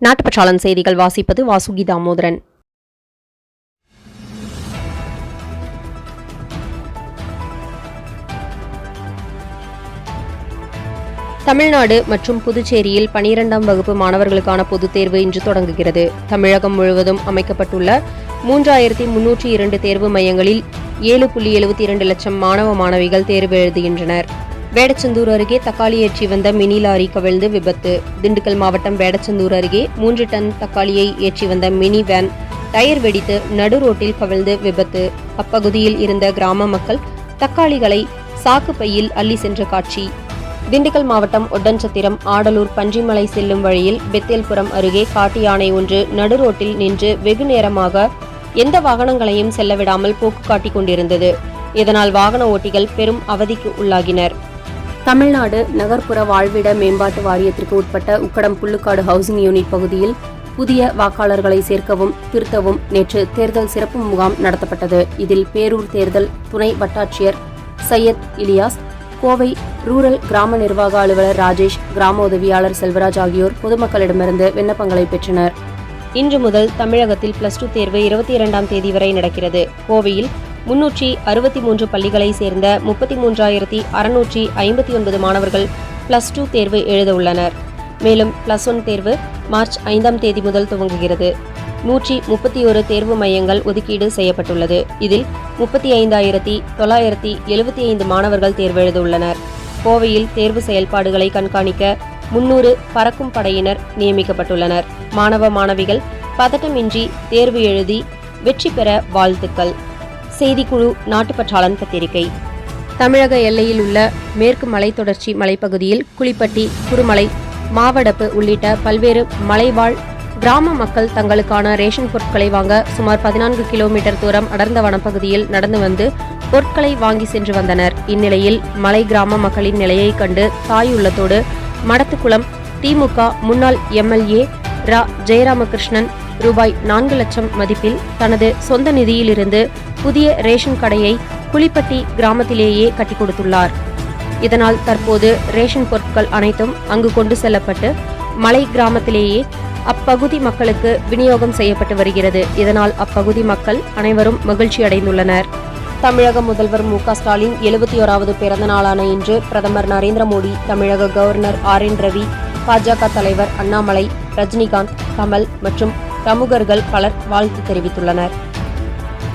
நாட்டுப்பற்றாளன் செய்திகள் வாசிப்பது வாசுகி தாமோதரன். தமிழ்நாடு மற்றும் புதுச்சேரியில் பனிரெண்டாம் வகுப்பு மாணவர்களுக்கான பொதுத் தேர்வு இன்று தொடங்குகிறது. தமிழகம் முழுவதும் அமைக்கப்பட்டுள்ள மூன்றாயிரத்தி முன்னூற்றி இரண்டு தேர்வு மையங்களில் ஏழு புள்ளி எழுபத்தி இரண்டு லட்சம் மாணவ மாணவிகள் தேர்வு எழுதுகின்றனர். வேடச்சந்தூர் அருகே தக்காளி ஏற்றி வந்த மினி லாரி கவிழ்ந்து விபத்து. திண்டுக்கல் மாவட்டம் வேடச்சந்தூர் அருகே மூன்று டன் தக்காளியை ஏற்றி வந்த மினி வேன் டயர் வெடித்து நடு ரோட்டில் கவிழ்ந்து விபத்து. அப்பகுதியில் இருந்த கிராம மக்கள் தக்காளிகளை சாக்கு பையில் அள்ளி சென்ற காட்சி. திண்டுக்கல் மாவட்டம் ஒட்டன்சத்திரம் ஆடலூர் பன்றிமலை செல்லும் வழியில் பெத்தேல்புரம் அருகே காட்டு யானை ஒன்று நடுரோட்டில் நின்று வெகு நேரமாக எந்த வாகனங்களையும் செல்ல விடாமல் போக்கு காட்டிக் கொண்டிருந்தது. இதனால் வாகன ஓட்டிகள் பெரும் அவதிக்கு உள்ளாகினர். தமிழ்நாடு நகர்ப்புற வாழ்விட மேம்பாட்டு வாரியத்திற்கு உட்பட்ட உக்கடம் புல்லுக்காடு ஹவுசிங் யூனிட் பகுதியில் புதிய வாக்காளர்களை சேர்க்கவும் திருத்தவும் நேற்று தேர்தல் சிறப்பு முகாம் நடத்தப்பட்டது. இதில் பேரூர் தேர்தல் துணை வட்டாட்சியர் சையத் இலியாஸ் கோவை ரூரல் கிராம நிர்வாக அலுவலர் ராஜேஷ் கிராம உதவியாளர் செல்வராஜ் ஆகியோர் பொதுமக்களிடமிருந்து விண்ணப்பங்களை பெற்றனர். இன்று முதல் தமிழகத்தில் பிளஸ் டூ தேர்வு இருபத்தி இரண்டாம் தேதி வரை நடக்கிறது. கோவையில் முன்னூற்றி அறுபத்தி மூன்று பள்ளிகளைச் சேர்ந்த முப்பத்தி மூன்றாயிரத்தி அறுநூற்றி ஐம்பத்தி ஒன்பது மாணவர்கள் பிளஸ் டூ தேர்வு எழுத உள்ளனர். மேலும் பிளஸ் ஒன் தேர்வு மார்ச் ஐந்தாம் தேதி முதல் துவங்குகிறது. நூற்றி முப்பத்தி ஒரு தேர்வு மையங்கள் ஒதுக்கீடு செய்யப்பட்டுள்ளது. இதில் முப்பத்தி ஐந்தாயிரத்தி தொள்ளாயிரத்தி எழுபத்தி ஐந்து மாணவர்கள் தேர்வு எழுத உள்ளனர். கோவையில் தேர்வு செயல்பாடுகளை கண்காணிக்க முன்னூறு பறக்கும் படையினர் நியமிக்கப்பட்டுள்ளனர். மாணவ மாணவிகள் பதட்டமின்றி தேர்வு எழுதி வெற்றி பெற வாழ்த்துக்கள். செய்திக்குழு நாட்டுப்பற்றாளன் பத்திரிகை. தமிழக எல்லையில் உள்ள மேற்கு மலைத்தொடர்ச்சி மலைப்பகுதியில் குளிப்பட்டி குருமலை மாவடப்பு உள்ளிட்ட பல்வேறு மலைவாழ் கிராம மக்கள் தங்களுக்கான ரேஷன் பொருட்களை வாங்க சுமார் பதினான்கு கிலோமீட்டர் தூரம் அடர்ந்த வனப்பகுதியில் நடந்து வந்து பொருட்களை வாங்கி சென்று வந்தனர். இந்நிலையில் மலை கிராம மக்களின் நிலையை கண்டு தாய் உள்ளத்தோடு மடத்துக்குளம் திமுக முன்னாள் எம்எல்ஏ ரா. ஜெயராமகிருஷ்ணன் ரூபாய் நான்கு லட்சம் மதிப்பில் தனது சொந்த நிதியிலிருந்து புதிய ரேஷன் கடையை புலிப்பட்டி கிராமத்திலேயே கட்டிக் கொடுத்துள்ளார். இதனால் தற்போது ரேஷன் பொருட்கள் அனைத்தும் அங்கு கொண்டு செல்லப்பட்டு மலை கிராமத்திலேயே அப்பகுதி மக்களுக்கு விநியோகம் செய்யப்பட்டு வருகிறது. இதனால் அப்பகுதி மக்கள் அனைவரும் மகிழ்ச்சி அடைந்துள்ளனர் தமிழக முதல்வர் மு க ஸ்டாலின் எழுபத்தி ஓராவது பிறந்த நாளான இன்று பிரதமர் நரேந்திர மோடி தமிழக கவர்னர் ஆர் என் ரவி பாஜக தலைவர் அண்ணாமலை ரஜினிகாந்த் கமல் மற்றும் பிரமுகர்கள் பலர் வாழ்த்து தெரிவித்துள்ளனர்.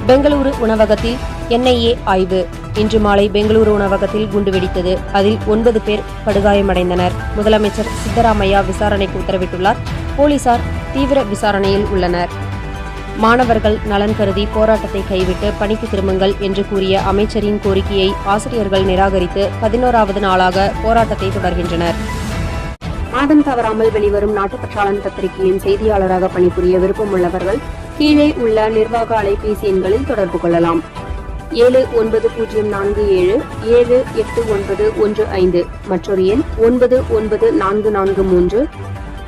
பெங்களூரு உணவகத்தில் என்ஐஏ ஆய்வு. இன்று மாலை பெங்களூரு உணவகத்தில் குண்டு வெடித்தது. அதில் ஒன்பது பேர் படுகாயமடைந்தனர். முதலமைச்சர் சித்தராமையா விசாரணைக்கு உத்தரவிட்டுள்ளார். போலீசார் தீவிர விசாரணையில் உள்ளனர். மாணவர்கள் நலன் கருதி போராட்டத்தை கைவிட்டு பணிக்கு திரும்புங்கள் என்று கூறிய அமைச்சரின் கோரிக்கையை ஆசிரியர்கள் நிராகரித்து பதினோராவது நாளாக போராட்டத்தை தொடர்கின்றனர். மாதம் தவறாமல் வெளிவரும் நாட்டுப்பற்றாளன் பத்திரிகையின் செய்தியாளராக பணிபுரிய விருப்பமுள்ளவர்கள் கீழே உள்ள நிர்வாக அலைபேசி எண்களில் தொடர்பு கொள்ளலாம். ஏழு ஒன்பது பூஜ்ஜியம் நான்கு ஏழு ஏழு எட்டு ஒன்பது ஒன்று ஐந்து மற்றொரு எண் ஒன்பது ஒன்பது நான்கு நான்கு மூன்று